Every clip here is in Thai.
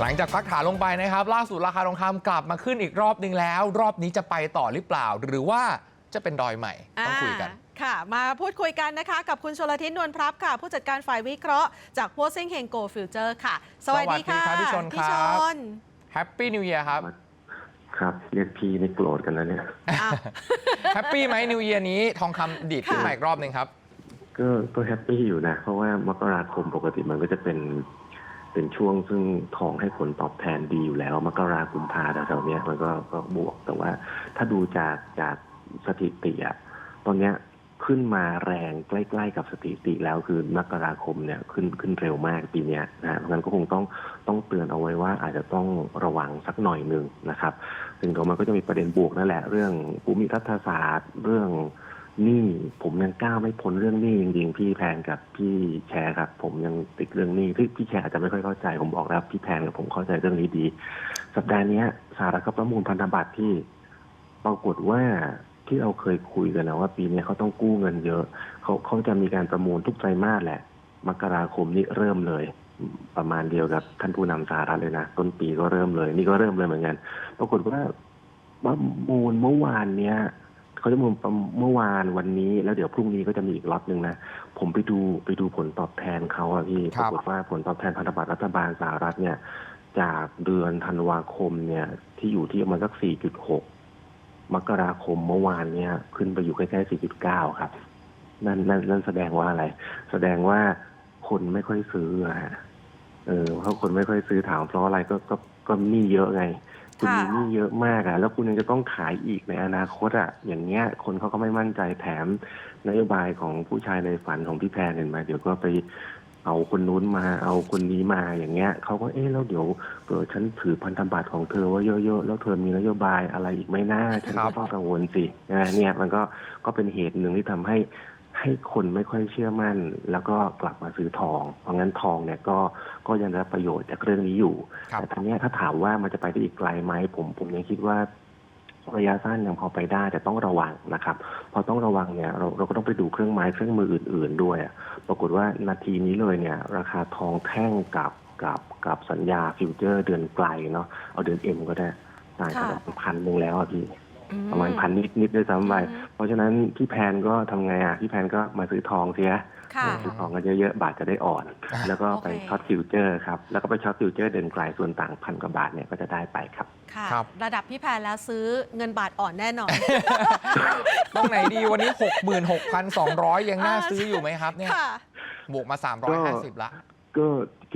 หลังจากพักฐานลงไปนะครับ ล่าสุดราคาทองคำกลับมาขึ้นอีกรอบนึงแล้ว รอบนี้จะไปต่อหรือเปล่า หรือว่าจะเป็นดอยใหม่ต้องคุยกันอ่าค่ะ มาพูดคุยกันนะคะ กับคุณชลทิศนวลพรับค่ะ ผู้จัดการฝ่ายวิเคราะห์จากพัวเซ็งเฮงโกฟิวเจอร์ค่ะ สวัสดีค่ะสวัสดีครับพี่ชนครับนแฮปปี้นิว e ย r ครับครับเรียกพี่นี่โกรธกันแล้วเนี่ยอ้าวแฮปปี้ไหมนิว e ย r นี้ทองคำดีดขึ้นค่ะมาอีกรอบนึงครับ ก็ก็แฮปปี้อยู่นะ เพราะว่ามกราคมปกติมันก็จะเป็น เป็นช่วงซึ่งทองให้ผลตอบแทนดีอยู่แล้วมกรากุมภาแถวๆเนี้ยมันก็ก็บวกแต่ว่า ถ้าดูจากจากสถิติอะตอนเนี้ยขึ้นมาแรงใกล้ ๆ กับสถิติแล้วคือมกราคมเนี่ยขึ้นขึ้นเร็วมากปีเนี้ยนะเพราะงั้นก็คงต้องต้องเตือนเอาไว้ว่าอาจจะต้องระวังสักหน่อยหนึ่งนะครับ ซึ่งตรงมันก็จะมีประเด็นบวกนั่นแหละ เรื่องภูมิรัฐศาสตร์ เรื่อง นี้ผมยังก้าวไม่พ้นเรื่องหนี้จริงๆพี่แพนกับพี่แชร์ครับ ผมยังติดเรื่องหนี้ที่พี่แชร์อาจจะไม่ค่อยเข้าใจผมบอกแล้วพี่แพนกับผมเข้าใจเรื่องนี้ดี สัปดาห์นี้สหรัฐก็ประมูลพันธบัตรที่ปรากฏว่าที่เราเคยคุยกันนะว่าปีนี้เขาต้องกู้เงินเยอะเขาเขาจะมีการประมูลทุกไตรมาสแหละ มกราคมนี้เริ่มเลย ประมาณเดียวกับท่านผู้นำสหรัฐเลยนะต้นปีก็เริ่มเลย นี่ก็เริ่มเลยเหมือนกัน ปรากฏว่าประมูลเมื่อวานเนี้ย เขาจะประมูลเมื่อวานวันนี้แล้วเดี๋ยวพรุ่งนี้ก็จะมีอีกล็อตหนึ่งนะผมไปดูไปดูผลตอบแทนเขาอะพี่คปรับรากฏว่าผลตอบแทนพันธบัตรรัฐบาลสหรัฐเนี่ย จากเดือนธันวาคมเนี่ย ที่อยู่ที่ประมาณสัก 4.6 มกราคมเมื่อวานเนี่ย ขึ้นไปอยู่ใกล้ๆ 4.9 ครับ นั่นนั่นนั่นแสดงว่าอะไร แสดงว่าคนไม่ค่อยซื้ออะฮะเออเพราะคนไม่ค่อยซื้อถามเพราะอะไรก็ก็ก็หนี้เยอะไง คุณมีค่ะหนี้เยอะมากอะแล้วคุณยังจะต้องขายอีกในอนาคตอะอย่างเงี้ย คนเขาก็ไม่มั่นใจแถมนโยบายของผู้ชายในฝันของพี่แพรเห็นไหมเดี๋ยวก็ไปเอาคนนู้นมา เอาคนนี้มาอย่างเงี้ยเขาก็เอ๊ะแล้วเดี๋ยวเกิดฉันถือพันธบัตรของเธอว่าเยอะๆแล้วเธอมีนโยบายอะไรอีกไหมนะฉันครัก็บต้องกังวลสินะเนี่ยมันก็ก็เป็นเหตุหนึ่งที่ทำให้ ให้คนไม่ค่อยเชื่อมั่น แล้วก็กลับมาซื้อทอง เพราะงั้นทองเนี่ยก็ก็ยังได้รับประโยชน์จากเรื่องนี้อยู่ ครับ แต่ทีเนี้ยถ้าถามว่ามันจะไปได้อีกไกลไหมผมผมยังคิดว่าระยะสั้นยังพอไปได้แต่ต้องระวังนะครับ พอต้องระวังเนี่ยเราเราก็ต้องไปดูเครื่องไม้เครื่องมืออื่น ๆ ด้วยอะปรากฏว่านาทีนี้เลยเนี่ย ราคาทองแท่งกับกับกับสัญญาฟิวเจอร์เดือนไกลเนาะเอาเดือนเอ็มก็ได้ต่างกันค่ะแบบพันหนึ่งแล้วอะพี่อื ประมาณพันนิดนิดๆด้วยซ้ำไปอืมเพราะฉะนั้นพี่แพนก็ทำไงอะพี่แพนก็มาซื้อทองเสียค่ะซื้อทองกันเยอะๆบาทจะได้อ่อนอ่าแล้วก็ไปโอเคช็อตฟิวเจอร์ครับแล้วก็ไปช็อตฟิวเจอร์เดินไกลส่วนต่างพันกว่าบาทเนี่ยก็จะได้ไปครับค่ะครับ ระดับพี่แพนแล้วซื้อเงินบาทอ่อนแน่นอน ตรงไหนดีวันนี้ 66,200 ยังน่าซื้ออยู่ไหมครับเนี่ยค่ะ บวกมา 350ละก็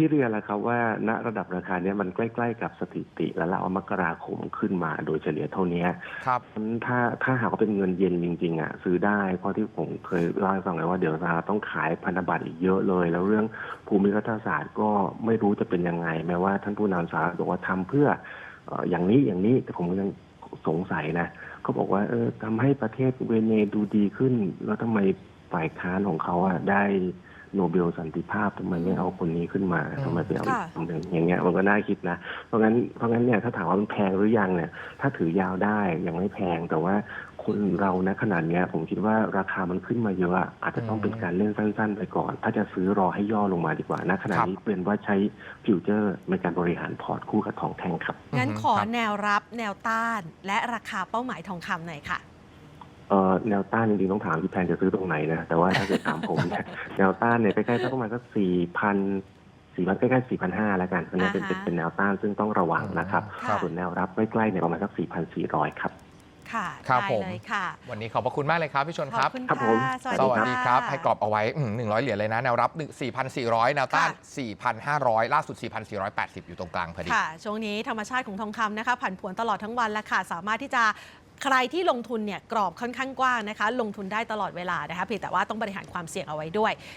ที่เรียนแหละครับว่าณระดับราคาเนี้ยมันใกล้ๆกับสถิติแล้วละว่ามกราคมขึ้นมาโดยเฉลี่ยเท่านี้ครับงั้นถ้าถ้าหากว่าเป็นเงินเย็นจริงๆอะซื้อได้ เพราะที่ผมเคยเล่าให้ฟังเลยว่าเดี๋ยวเราต้องขายพันธบัตรอีกเยอะเลย แล้วเรื่องภูมิรัฐศาสตร์ก็ไม่รู้จะเป็นยังไง แม้ว่าท่านผู้นำสหรัฐบอกว่าทำเพื่อเอ่ออย่างนี้อย่างนี้แต่ผมก็ยังสงสัยนะเขาบอกว่าเออทำให้ประเทศเวเนดูดีขึ้น แล้วทำไมฝ่ายค้านของเขาอะได้ โนเบลสันติภาพทำไมไม่เอาคนนี้ขึ้นมาทำไมไปเอาอีกค่ะคนหนึ่งอย่างเงี้ยมันก็น่าคิดนะ เพราะงั้นเพราะงั้นเนี่ยถ้าถามว่ามันแพงหรือยังเนี่ย ถ้าถือยาวได้ยังไม่แพงแต่ว่าคนเรานะขนาดเนี้ย ผมคิดว่าราคามันขึ้นมาเยอะอะอาจจะต้องเป็นการเล่นสั้น ๆ ไปก่อน ถ้าจะซื้อรอให้ย่อลงมาดีกว่านะขณะนี้เป็นว่าใช้ฟิวเจอร์ในการบริหารพอร์ตคู่กับทองแท่งครับงั้นอือฮึขอครับแนวรับแนวต้าน และราคาเป้าหมายทองคำหน่อยค่ะ เอ่อแนวต้านจริงๆต้องถามพี่แพนจะซื้อตรงไหนนะ แต่ว่าถ้าเกิดถามผมเนี่ยแนวต้านเนี่ยใกล้ๆสักประมาณสักสี่พันสี่พันใกล้ๆสี่พันห้าแล้วกันอันนี้เป็นอ่าฮะเป็นเป็นแนวต้านซึ่งต้องระวังนะครับค่ะส่วนแนวรับใกล้ๆเนี่ยประมาณสักสี่พันสี่ร้อยครับ ค่ะครับได้ผม เลยค่ะวันนี้ขอบพระคุณมากเลยครับพี่ชนขคอรับบคุณครับผมค่ะสวัสสดีวัสดีครับะให้กรอบเอาไว้100 เหรียญเลยนะ แนวรับ 4,400 แนวต้าน4,500 ล่าสุด 4,480 อยู่ตรงกลางพอดี ค่ะ ช่วงนี้ธรรมชาติของทองคำนะคะ ผันผวนตลอดทั้งวันแล้วค่ะ สามารถที่จะ ใครที่ลงทุนเนี่ยกรอบค่อนข้างกว้างนะคะ ลงทุนได้ตลอดเวลานะคะเพียงแต่ว่าต้องบริหารความเสี่ยงเอาไว้ด้วย